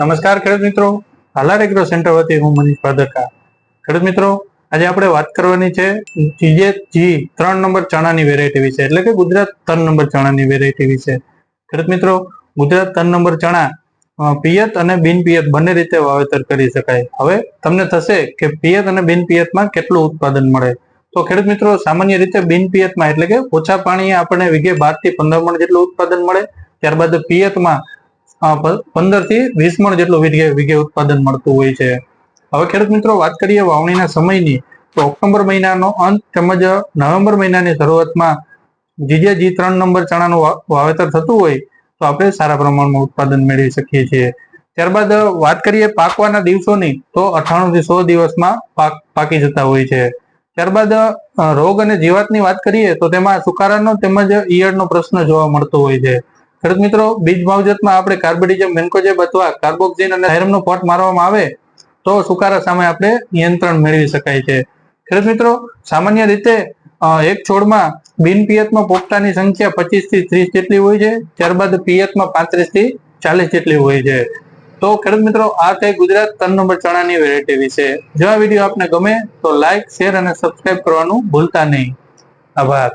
નમસ્કાર ખેડૂત મિત્રો. હાલાર એગ્રો સેન્ટર વતી હું મનીષ ભાદરકા ખેડૂત મિત્રો, આજે આપણે વાત કરવાની છે જીજે જી ત્રણ નંબર ચણાની વેરાયટી વિશે, એટલે કે ગુજરાત ત્રણ નંબર ચણાની વેરાયટી વિશે. ખેડૂત મિત્રો, ગુજરાત ત્રણ નંબર ચણા પિયત અને બિન પિયત બંને રીતે વાવેતર કરી શકાય. હવે તમને થશે કે પિયત અને બિન પિયતમાં કેટલું ઉત્પાદન મળે. તો ખેડૂત મિત્રો, સામાન્ય રીતે બિન પિયતમાં એટલે કે ઓછા પાણીએ આપણને વીઘે બારથી પંદર મણ જેટલું ઉત્પાદન મળે. ત્યારબાદ પિયતમાં પંદરથી વીસ મણ જેટલું વીઘે ઉત્પાદન મળતું હોય છે. હવે ખેડૂત મિત્રો વાત કરીએ વાવણીના સમયની, તો ઓક્ટોબર મહિનાનો અંત તેમજ નવેમ્બર મહિનાની શરૂઆતમાં જીજે જી ત્રણ નંબર ચણાનું વાવેતર થતું હોય, તો આપણે સારા પ્રમાણમાં ઉત્પાદન મેળવી શકીએ છીએ. ત્યારબાદ વાત કરીએ પાકવાના દિવસોની, તો અઠાણું થી સો દિવસમાં પાક, પાકી જતા હોય છે. ત્યારબાદ રોગ અને જીવાતની વાત કરીએ, તો તેમાં સુકારાનો તેમજ ઈયળનો પ્રશ્ન જોવા મળતો હોય છે. ખેડૂત મિત્રો, બીજ માવજતમાં આપણે કાર્બોડિજમ મેન્કોજેબ અથવા કાર્બોક્સિન અને થાયરમનો પોટ મારવામાં આવે તો સુકારા સામે આપણે નિયંત્રણ મેળવી શકાય છે. ખેડૂત મિત્રો, સામાન્ય રીતે એક છોડમાં બિન પિયતમાં પોપટાની સંખ્યા પચીસથી ત્રીસ જેટલી હોય છે, ત્યારબાદ પિયતમાં પાંત્રીસથી ચાલીસ જેટલી હોય છે. તો ખેડૂત મિત્રો, આ થઈ ગુજરાત ત્રણ નંબર ચણાની વેરાયટી વિશે. જો આ વીડિયો આપને ગમે, તો લાઈક શેર અને સબસ્ક્રાઇબ કરવાનું ભૂલતા નહીં. આભાર.